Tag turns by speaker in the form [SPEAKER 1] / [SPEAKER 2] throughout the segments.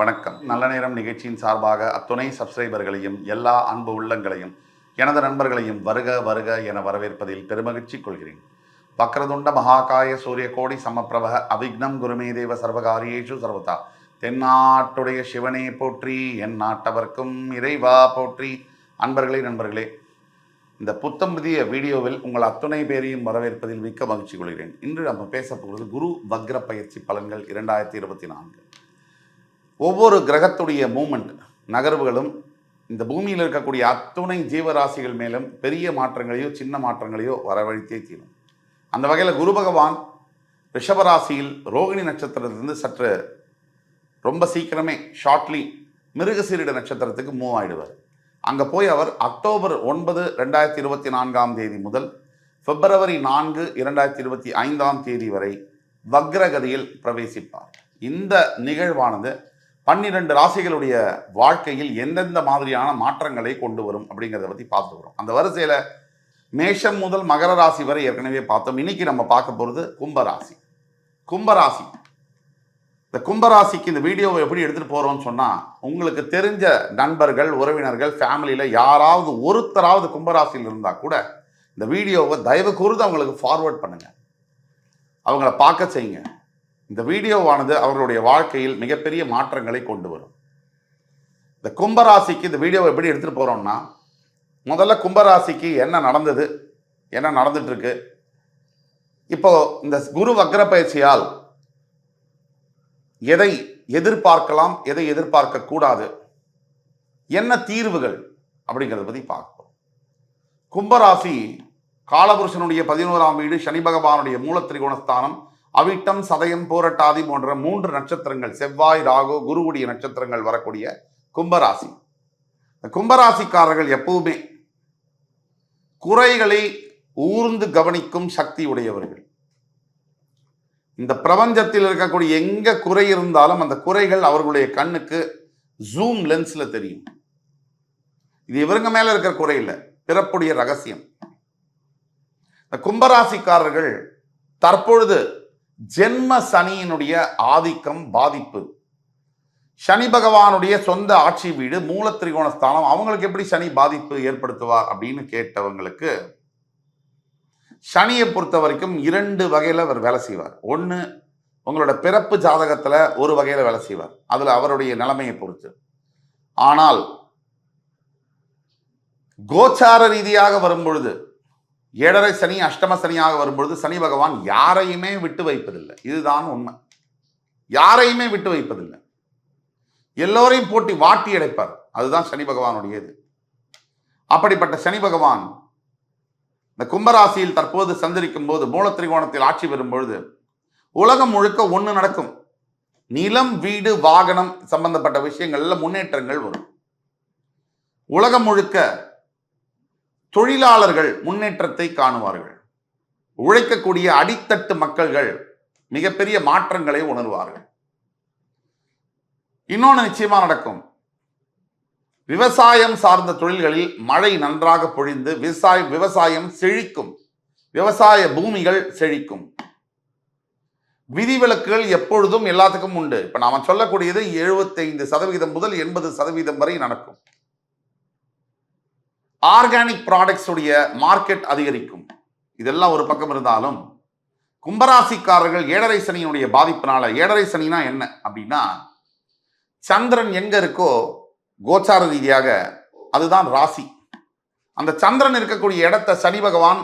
[SPEAKER 1] வணக்கம். நல்ல நேரம் நிகழ்ச்சியின் சார்பாக அத்துணை சப்ஸ்கிரைபர்களையும் எல்லா அன்பு உள்ளங்களையும் எனது நண்பர்களையும் வருக வருக என வரவேற்பதில் பெருமகிழ்ச்சி கொள்கிறேன். வக்ரதுண்ட மகாகாய சூரிய கோடி சமப்பிரப அவிக்னம் குருமே தேவ சர்வகாரியேஷு சர்வதா. தென்னாட்டுடைய சிவனே போற்றி என் நாட்டவர்க்கும் இறைவா போற்றி. அன்பர்களே நண்பர்களே இந்த புத்தம் புதிய வீடியோவில் உங்கள் அத்துணை பேரையும் வரவேற்பதில் மிக்க மகிழ்ச்சி கொள்கிறேன். இன்று நம்ம பேச போகிறது குரு வக்ர பயிற்சி பலன்கள் இரண்டாயிரத்தி இருபத்தி நான்கு. ஒவ்வொரு கிரகத்துடைய மூமெண்ட் நகர்வுகளும் இந்த பூமியில் இருக்கக்கூடிய அத்துணை ஜீவராசிகள் மேலும் பெரிய மாற்றங்களையோ சின்ன மாற்றங்களையோ வரவழைத்தே தீரும். அந்த வகையில் குரு பகவான் ரிஷபராசியில் ரோகிணி நட்சத்திரத்திலிருந்து சற்று ரொம்ப சீக்கிரமே ஷார்ட்லி மிருகசீரிட நட்சத்திரத்துக்கு மூவ் ஆயிடுவார். அங்கே போய் அவர் அக்டோபர் ஒன்பது ரெண்டாயிரத்தி இருபத்தி நான்காம் தேதி முதல் பிப்ரவரி நான்கு இரண்டாயிரத்தி இருபத்தி ஐந்தாம் தேதி வரை வக்ரகதியில் பிரவேசிப்பார். இந்த நிகழ்வானது பன்னிரண்டு ராசிகளுடைய வாழ்க்கையில் எந்தெந்த மாதிரியான மாற்றங்களை கொண்டு வரும் அப்படிங்கிறத பற்றி பார்த்து வரும் அந்த வரிசையில் மேஷம் முதல் மகர ராசி வரை ஏற்கனவே பார்த்தோம். இன்னைக்கு நம்ம பார்க்க போகிறது கும்பராசி. கும்பராசி. இந்த கும்பராசிக்கு இந்த வீடியோவை எப்படி எடுத்துகிட்டு போகிறோம்னு சொன்னால் உங்களுக்கு தெரிஞ்ச நண்பர்கள் உறவினர்கள் ஃபேமிலியில் யாராவது ஒருத்தராவது கும்பராசியில் இருந்தால் கூட இந்த வீடியோவை தயவு கூர்ந்து அவங்களுக்கு ஃபார்வர்ட் பண்ணுங்கள் அவங்கள பார்க்க செய்யுங்க. இந்த வீடியோவானது அவர்களுடைய வாழ்க்கையில் மிகப்பெரிய மாற்றங்களை கொண்டு வரும். இந்த கும்பராசிக்கு இந்த வீடியோவை எப்படி எடுத்துகிட்டு போகிறோம்னா முதல்ல கும்பராசிக்கு என்ன நடந்தது என்ன நடந்துட்டுருக்கு? இப்போது இப்போ இந்த குரு வக்ர பயிற்சியால் எதை எதிர்பார்க்கலாம் எதை எதிர்பார்க்கக்கூடாது என்ன தீர்வுகள் அப்படிங்கிறத பற்றி பார்ப்போம் கும்பராசி காலபுருஷனுடைய பதினோராம் வீடு சனி பகவானுடைய மூலத்திரிகோணஸ்தானம் அவிட்டம் சதயம் போரட்டாதி போன்ற மூன்று நட்சத்திரங்கள் செவ்வாய் ராகு குருவுடைய நட்சத்திரங்கள் வரக்கூடிய கும்பராசி. கும்பராசிக்காரர்கள் எப்பவுமே குறைகளை ஊர்ந்து கவனிக்கும் சக்தி உடையவர்கள். இந்த பிரபஞ்சத்தில் இருக்கக்கூடிய எங்க குறை இருந்தாலும் அந்த குறைகள் அவர்களுடைய கண்ணுக்கு ஜூம் லென்ஸ்ல தெரியும். இது இவருங்க மேல இருக்கிற குறை இல்லை பிறப்புடைய ரகசியம். இந்த கும்பராசிக்காரர்கள் தற்பொழுது ஜென்ம சனியினுடைய ஆதிக்கம் பாதிப்பு. சனி பகவானுடைய சொந்த ஆட்சி வீடு மூல திரிகோண ஸ்தானம். அவங்களுக்கு எப்படி சனி பாதிப்பு ஏற்படுத்துவார் அப்படின்னு கேட்டவங்களுக்கு சனியை பொறுத்த வரைக்கும் இரண்டு வகையில் அவர் வேலை செய்வார். ஒன்று உங்களோட பிறப்பு ஜாதகத்தில் ஒரு வகையில் வேலை செய்வார். அதில் அவருடைய நிலைமையை பொறுத்து. ஆனால் கோச்சார ரீதியாக வரும்பொழுது ஏழரை சனி அஷ்டம சனியாக வரும்பொழுது சனி பகவான் யாரையுமே விட்டு வைப்பதில்லை. இதுதான் உண்மை. யாரையுமே விட்டு வைப்பதில்லை. எல்லோரையும் போட்டி வாட்டி அடைப்பார் அதுதான் சனி பகவானுடைய இது அப்படிப்பட்ட சனி பகவான் இந்த கும்பராசியில் தற்போது சந்தரிக்கும் போது மூலத்திரிகோணத்தில் ஆட்சி பெறும் பொழுது உலகம் முழுக்க ஒன்று நடக்கும். நிலம் வீடு வாகனம் சம்பந்தப்பட்ட விஷயங்கள்ல முன்னேற்றங்கள் வரும். உலகம் முழுக்க தொழிலாளர்கள் முன்னேற்றத்தை காணுவார்கள். உழைக்கக்கூடிய அடித்தட்டு மக்கள்கள் மிகப்பெரிய மாற்றங்களை உணர்வார்கள். இன்னொன்று நிச்சயமா நடக்கும். விவசாயம் சார்ந்த தொழில்களில் மழை நன்றாக பொழிந்து விவசாயம் விவசாயம் செழிக்கும். விவசாய பூமிகள் செழிக்கும். விதிவிலக்குகள் எப்பொழுதும் எல்லாத்துக்கும் உண்டு. இப்ப நாம சொல்லக்கூடியது எழுபத்தைந்து சதவீதம் முதல் எண்பது சதவீதம் வரை நடக்கும். ஆர்கானிக் ப்ராடக்ட்ஸ் உடைய மார்க்கெட் அதிகரிக்கும். இதெல்லாம் ஒரு பக்கம் இருந்தாலும் கும்பராசிக்காரர்கள் ஏழரை சனியினுடைய பாதிப்பினால ஏழரை சனினா என்ன அப்படின்னா சந்திரன் எங்க இருக்கோ கோச்சார ரீதியாக அதுதான் ராசி. அந்த சந்திரன் இருக்கக்கூடிய இடத்த சனி பகவான்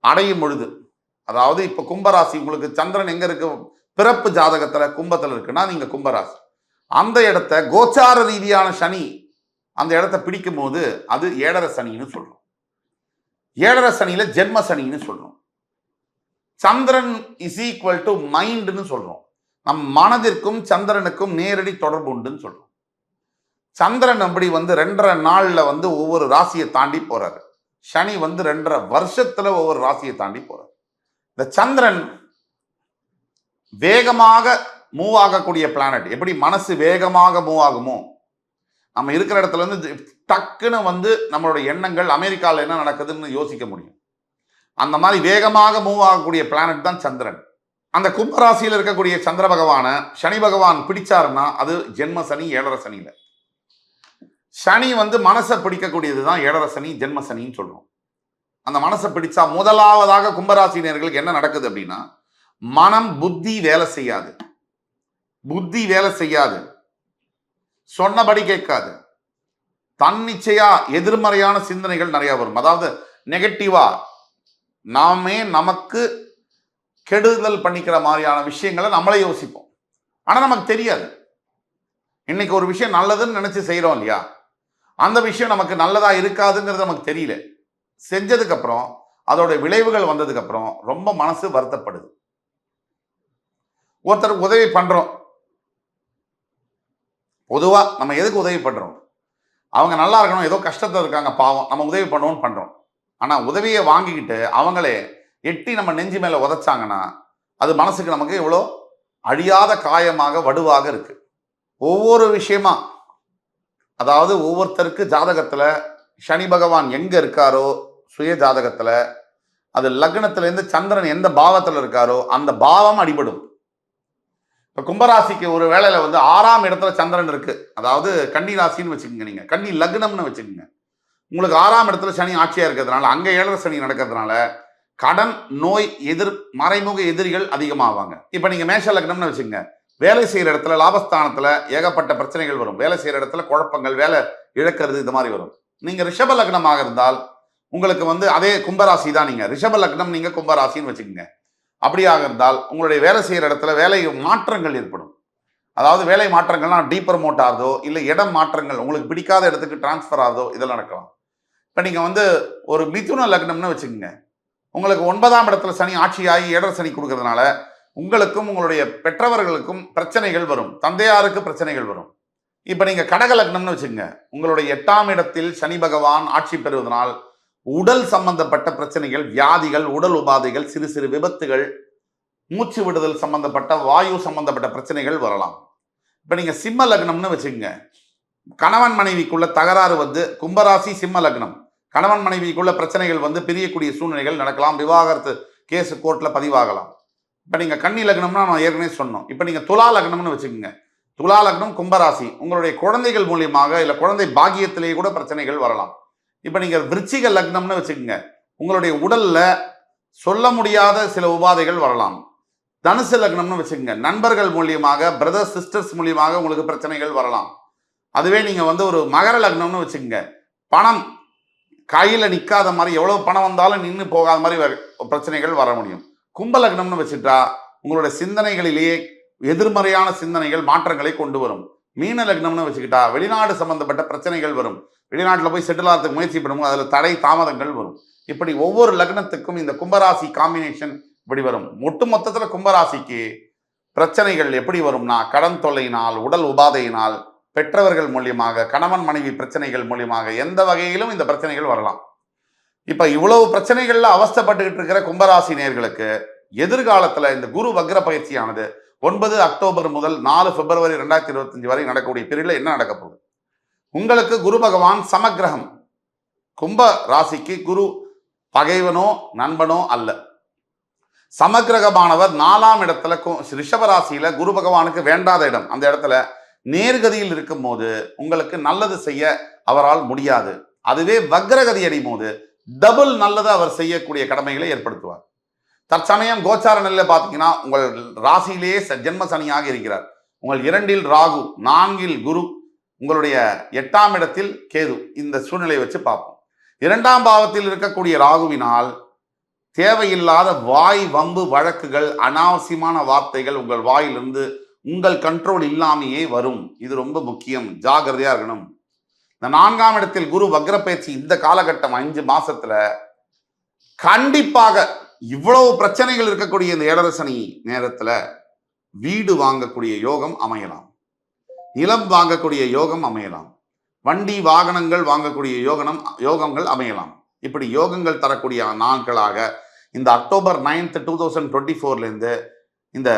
[SPEAKER 1] அடையும் பொழுது அதாவது இப்ப கும்பராசி உங்களுக்கு சந்திரன் எங்க இருக்கு பிறப்பு ஜாதகத்துல கும்பத்துல இருக்குன்னா நீங்க கும்பராசி. அந்த இடத்த கோச்சார ரீதியான சனி அந்த இடத்த பிடிக்கும் போது அது ஏழரை சனின்னு சொல்கிறோம் ஏழரை சனியில் ஜென்ம சனின்னு சொல்கிறோம் சந்திரன் இஸ் ஈக்குவல் டு மைண்டுன்னு சொல்கிறோம் நம் மனதிற்கும் சந்திரனுக்கும் நேரடி தொடர்பு உண்டுன்னு சொல்கிறோம் சந்திரன் அப்படி வந்து ரெண்டரை நாளில் வந்து ஒவ்வொரு ராசியை தாண்டி போகிறாரு சனி வந்து ரெண்டரை வருஷத்தில் ஒவ்வொரு ராசியை தாண்டி போகிறார் இந்த சந்திரன் வேகமாக மூவ் ஆகக்கூடிய பிளானட் எப்படி மனசு வேகமாக மூவ் ஆகுமோ நம்ம இருக்கிற இடத்துல இருந்து டக்குன்னு வந்து நம்மளோட எண்ணங்கள் அமெரிக்காவில் என்ன நடக்குதுன்னு யோசிக்க முடியும். அந்த மாதிரி வேகமாக மூவ் ஆகக்கூடிய பிளானட் தான் சந்திரன். அந்த கும்பராசியில் இருக்கக்கூடிய சந்திர பகவானை சனி பகவான் பிடிச்சாருன்னா அது ஜென்ம சனி ஏழரை சனியில். சனி வந்து மனசை பிடிக்கக்கூடியது தான் ஏழரை சனி ஜென்ம சனின்னு சொல்கிறோம் அந்த மனசை பிடிச்சா முதலாவதாக கும்பராசினியர்களுக்கு என்ன நடக்குது அப்படின்னா மனம் புத்தி வேலை செய்யாது. புத்தி வேலை செய்யாது. சொன்னபடி கேட்காது. தன்னிச்சையா எதிர்மறையான சிந்தனைகள் நிறைய வரும். அதாவது நெகட்டிவா நாமே நமக்கு கெடுதல் பண்ணிக்கிற மாதிரியான விஷயங்களை நம்மளே யோசிப்போம். ஆனா நமக்கு தெரியாது. இன்னைக்கு ஒரு விஷயம் நல்லதுன்னு நினைச்சு செய்கிறோம் இல்லையா? அந்த விஷயம் நமக்கு நல்லதா இருக்காதுங்கிறது நமக்கு தெரியல. செஞ்சதுக்கு அப்புறம் அதோட விளைவுகள் வந்ததுக்கு அப்புறம் ரொம்ப மனசு வருத்தப்படுது. ஒருத்தருக்கு உதவி பண்றோம். பொதுவாக நம்ம எதுக்கு உதவி பண்ணுறோம் அவங்க நல்லா இருக்கணும் ஏதோ கஷ்டத்தில் இருக்காங்க பாவம். நம்ம உதவி பண்ணுவோம்னு பண்ணுறோம் ஆனால் உதவியை வாங்கிக்கிட்டு அவங்களே எட்டி நம்ம நெஞ்சு மேலே உதைச்சாங்கன்னா அது மனசுக்கு நமக்கு இவ்வளோ அழியாத காயமாக வடுவாக இருக்குது ஒவ்வொரு விஷயமா அதாவது ஒவ்வொருத்தருக்கு ஜாதகத்தில் சனி பகவான் எங்கே இருக்காரோ சுய ஜாதகத்தில் அது லக்னத்துலேருந்து சந்திரன் எந்த பாவத்தில் இருக்காரோ அந்த பாவம் அடிபடும். இப்போ கும்பராசிக்கு ஒரு வேலையில் வந்து ஆறாம் இடத்துல சந்திரன் இருக்கு. அதாவது கன்னி ராசின்னு வச்சுக்கோங்க நீங்கள் கன்னி லக்னம்னு வச்சுக்கோங்க. உங்களுக்கு ஆறாம் இடத்துல சனி ஆட்சியாக இருக்கிறதுனால அங்கே ஏழரை சனி நடக்கிறதுனால கடன் நோய் எதிர் மறைமுக எதிரிகள் அதிகமாவாங்க. இப்போ நீங்கள் மேஷ லக்னம்னு வச்சுக்கோங்க. வேலை செய்கிற இடத்துல லாபஸ்தானத்தில் ஏகப்பட்ட பிரச்சனைகள் வரும். வேலை செய்கிற இடத்துல குழப்பங்கள் வேலை இழக்கிறது இந்த மாதிரி வரும். நீங்கள் ரிஷப லக்னமாக இருந்தால் உங்களுக்கு வந்து அதே கும்பராசி தான் நீங்கள் ரிஷப லக்னம் நீங்கள் கும்பராசின்னு வச்சுக்கோங்க. அப்படியாக இருந்தால் உங்களுடைய வேலை செய்கிற இடத்துல வேலை மாற்றங்கள் ஏற்படும். அதாவது வேலை மாற்றங்கள்னா டீப்ரமோட் ஆகுதோ இல்லை இடம் மாற்றங்கள் உங்களுக்கு பிடிக்காத இடத்துக்கு டிரான்ஸ்ஃபர் ஆகுதோ இதெல்லாம் நடக்கலாம். இப்போ நீங்கள் வந்து ஒரு மிதுன லக்னம்னு வச்சுக்கோங்க. உங்களுக்கு ஒன்பதாம் இடத்துல சனி ஆட்சியாகி இடர் சனி கொடுக்கறதுனால உங்களுக்கும் உங்களுடைய பெற்றவர்களுக்கும் பிரச்சனைகள் வரும். தந்தையாருக்கு பிரச்சனைகள் வரும். இப்போ நீங்கள் கடக லக்னம்னு வச்சுக்கோங்க. உங்களுடைய எட்டாம் இடத்தில் சனி பகவான் ஆட்சி பெறுவதனால் உடல் சம்பந்தப்பட்ட பிரச்சனைகள் வியாதிகள் உடல் உபாதைகள் சிறு சிறு விபத்துகள் மூச்சு விடுதல் சம்பந்தப்பட்ட வாயு சம்பந்தப்பட்ட பிரச்சனைகள் வரலாம். இப்போ நீங்கள் சிம்ம லக்னம்னு வச்சுக்கோங்க. கணவன் மனைவிக்குள்ள தகராறு வந்து கும்பராசி சிம்ம லக்னம். கணவன் மனைவிக்குள்ள பிரச்சனைகள் வந்து பிரியக்கூடிய சூழ்நிலைகள் நடக்கலாம். விவாகரத்து கேஸ் கோர்ட்டில் பதிவாகலாம். இப்போ நீங்கள் கன்னி லக்னம்னா நான் ஏற்கனவே சொன்னோம். இப்போ நீங்கள் துலா லக்னம்னு வச்சுக்கோங்க. துலா லக்னம் கும்பராசி. உங்களுடைய குழந்தைகள் மூலியமாக இல்லை குழந்தை பாக்கியத்திலேயே கூட பிரச்சனைகள் வரலாம். இப்போ நீங்கள் விருச்சிக லக்னம்னு வச்சுக்கோங்க. உங்களுடைய உடலில் சொல்ல முடியாத சில உபாதைகள் வரலாம். தனுசு லக்னம்னு வச்சுக்கோங்க. நண்பர்கள் மூலியமாக பிரதர் சிஸ்டர்ஸ் மூலியமாக உங்களுக்கு பிரச்சனைகள் வரலாம். அதுவே நீங்கள் வந்து ஒரு மகர லக்னம்னு வச்சுக்கோங்க. பணம். கையில் நிற்காத மாதிரி எவ்வளோ பணம் வந்தாலும் நின்று போகாத மாதிரி பிரச்சனைகள் வர முடியும். கும்ப லக்னம்னு வச்சுட்டா உங்களுடைய சிந்தனைகளிலேயே எதிர்மறையான சிந்தனைகள் மாற்றங்களை கொண்டு வரும். மீன லக்னம்னு வச்சுக்கிட்டா வெளிநாடு சம்பந்தப்பட்ட பிரச்சனைகள் வரும். வெளிநாட்டில் போய் செட்டில் ஆகிறதுக்கு முயற்சி பண்ணுவோம் அதில் தடை தாமதங்கள் வரும். இப்படி ஒவ்வொரு லக்னத்துக்கும் இந்த கும்பராசி காம்பினேஷன் இப்படி வரும். ஒட்டு மொத்தத்தில் கும்பராசிக்கு பிரச்சனைகள் எப்படி வரும்னா கடன் தொல்லையினால் உடல் உபாதையினால் பெற்றவர்கள் மூலியமாக கணவன் மனைவி பிரச்சனைகள் மூலியமாக எந்த வகையிலும் இந்த பிரச்சனைகள் வரலாம். இப்போ இவ்வளவு பிரச்சனைகள்ல அவஸ்தைப்பட்டுக்கிட்டு இருக்கிற கும்பராசி நேர்களுக்கு எதிர்காலத்துல இந்த குரு வக்ர பயிற்சியானது ஒன்பது அக்டோபர் முதல் நாலு பிப்ரவரி ரெண்டாயிரத்தி இருபத்தஞ்சு வரை நடக்கக்கூடிய பிரிவில் என்ன நடக்க போகுது? உங்களுக்கு குரு பகவான் சமக்கிரகம். கும்ப ராசிக்கு குரு பகைவனோ நண்பனோ அல்ல. சமக்கிரகமானவர் நாலாம் இடத்துல கு- ரிஷப ராசியில குரு பகவானுக்கு வேண்டாத இடம். அந்த இடத்துல நேர்கதியில் இருக்கும் போது உங்களுக்கு நல்லது செய்ய அவரால் முடியாது. அதுவே வக்ரகதி அடையும் போது டபுள் நல்லதை அவர் செய்யக்கூடிய கடமைகளை ஏற்படுத்துவார். தற்சமயம் கோச்சார நிலையில பார்த்தீங்கன்னா உங்கள் ராசியிலேயே ச- ஜென்ம சனியாக இருக்கிறார். உங்கள் இரண்டில் ராகு நான்கில் குரு உங்களுடைய எட்டாம் இடத்தில் கேது. இந்த சூழ்நிலையை வச்சு பார்ப்போம். இரண்டாம் பாவத்தில் இருக்கக்கூடிய ராகுவினால் தேவையில்லாத வாய் வம்பு வழக்குகள் அனாவசியமான வார்த்தைகள் உங்கள் வாயிலிருந்து உங்கள் கண்ட்ரோல் இல்லாமையே வரும். இது ரொம்ப முக்கியம். ஜாகிரதையா இருக்கணும். இந்த நான்காம் இடத்தில் குரு வக்ரப்பயிற்சி இந்த காலகட்டம் அஞ்சு மாசத்துல கண்டிப்பாக இவ்வளவு பிரச்சனைகள் இருக்கக்கூடிய இந்த ஏழரசனி நேரத்துல வீடு வாங்கக்கூடிய யோகம் அமையலாம். நிலம் வாங்கக்கூடிய யோகம் அமையலாம். வண்டி வாகனங்கள் வாங்கக்கூடிய யோகனம் யோகங்கள் அமையலாம். இப்படி யோகங்கள் தரக்கூடிய நாட்களாக இந்த October ninth two thousand twenty ஃபோர்லேருந்து இந்த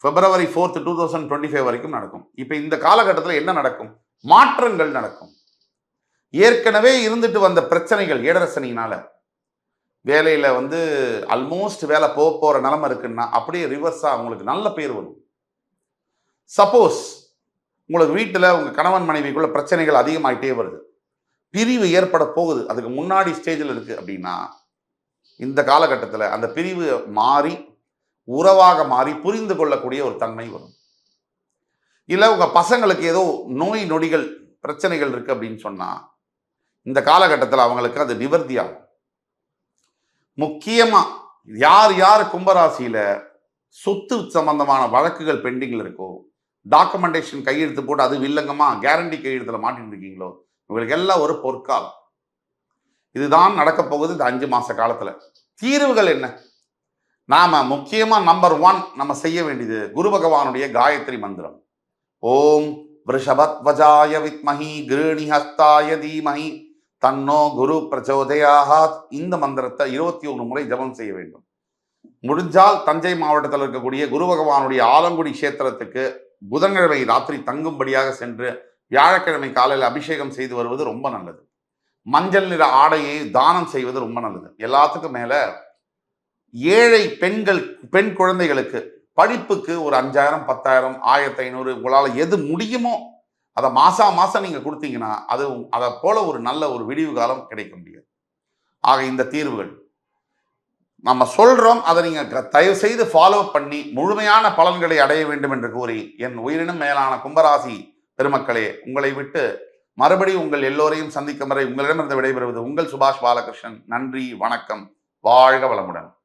[SPEAKER 1] February fourth two thousand twenty five வரைக்கும் நடக்கும். இப்போ இந்த காலகட்டத்தில் என்ன நடக்கும்? மாற்றங்கள் நடக்கும். ஏற்கனவே இருந்துட்டு வந்த பிரச்சனைகள் ஏடரசனியினால வேலையில் வந்து ஆல்மோஸ்ட் வேலை போக போகிற நிலமை இருக்குன்னா அப்படியே ரிவர்ஸாக அவங்களுக்கு நல்ல பேர் வரும். சப்போஸ் உங்களுக்கு வீட்டில் உங்கள் கணவன் மனைவிக்குள்ள பிரச்சனைகள் அதிகமாகிட்டே வருது. பிரிவு ஏற்பட போகுது. அதுக்கு முன்னாடி ஸ்டேஜில் இருக்குது அப்படின்னா இந்த காலகட்டத்தில் அந்த பிரிவு மாறி உறவாக மாறி புரிந்து கொள்ளக்கூடிய ஒரு தன்மை வரும். இல்லை உங்கள் பசங்களுக்கு ஏதோ நோய் நொடிகள் பிரச்சனைகள் இருக்குது அப்படின்னு சொன்னால் இந்த காலகட்டத்தில் அவங்களுக்கு அது நிவர்த்தியாகும் முக்கியமாக யார் யார் கும்பராசியில் சொத்து சம்பந்தமான வழக்குகள் பெண்டிங்கில் இருக்கோ டாக்குமெண்டேஷன் கையெழுத்து போட்டு அது வில்லங்கமா கேரண்டி கையெழுத்தில் மாட்டிட்டு இருக்கீங்களோ உங்களுக்கு எல்லாம் ஒரு பொற்காலம். இதுதான் நடக்க போகுது இந்த அஞ்சு மாத காலத்தில். தீர்வுகள் என்ன? நாம் முக்கியமாக நம்பர் ஒன் நம்ம செய்ய வேண்டியது குரு பகவானுடைய காயத்ரி மந்திரம். ஓம் ரிஷபத்வஜாய வித்மஹி கிருணி ஹஸ்தாய தீமஹி. தன்னோ குரு பிரச்சோதயாகாத் இந்த மந்திரத்தை இருபத்தி ஒன்று முறை ஜபம் செய்ய வேண்டும். முடிஞ்சால் தஞ்சை மாவட்டத்தில் இருக்கக்கூடிய குரு பகவானுடைய ஆலங்குடி கஷேத்திரத்துக்கு புதன்கிழமை ராத்திரி தங்கும்படியாக சென்று வியாழக்கிழமை காலையில் அபிஷேகம் செய்து வருவது ரொம்ப நல்லது. மஞ்சள் நிற ஆடையை தானம் செய்வது ரொம்ப நல்லது. எல்லாத்துக்கும் மேல ஏழை பெண்கள் பெண் குழந்தைகளுக்கு படிப்புக்கு ஒரு அஞ்சாயிரம் பத்தாயிரம் ஆயிரத்தி ஐநூறு உங்களால் எது முடியுமோ அதை மாசா மாசம் நீங்க கொடுத்தீங்கன்னா அது அதை போல ஒரு நல்ல ஒரு விடிவு காலம் கிடைக்க முடியாது. ஆக இந்த தீர்வுகள். நம்ம சொல்றோம் அதை நீங்க க- தயவு செய்து ஃபாலோ பண்ணி முழுமையான பலன்களை அடைய வேண்டும் என்று கூறி என் உயிரினும் மேலான கும்பராசி பெருமக்களே உங்களை விட்டு மறுபடி உங்கள் எல்லோரையும் சந்திக்கும் வரை உங்களிடமிருந்து விடைபெறுவது உங்கள் சுபாஷ் பாலகிருஷ்ணன். நன்றி வணக்கம். வாழ்க வளமுடன்.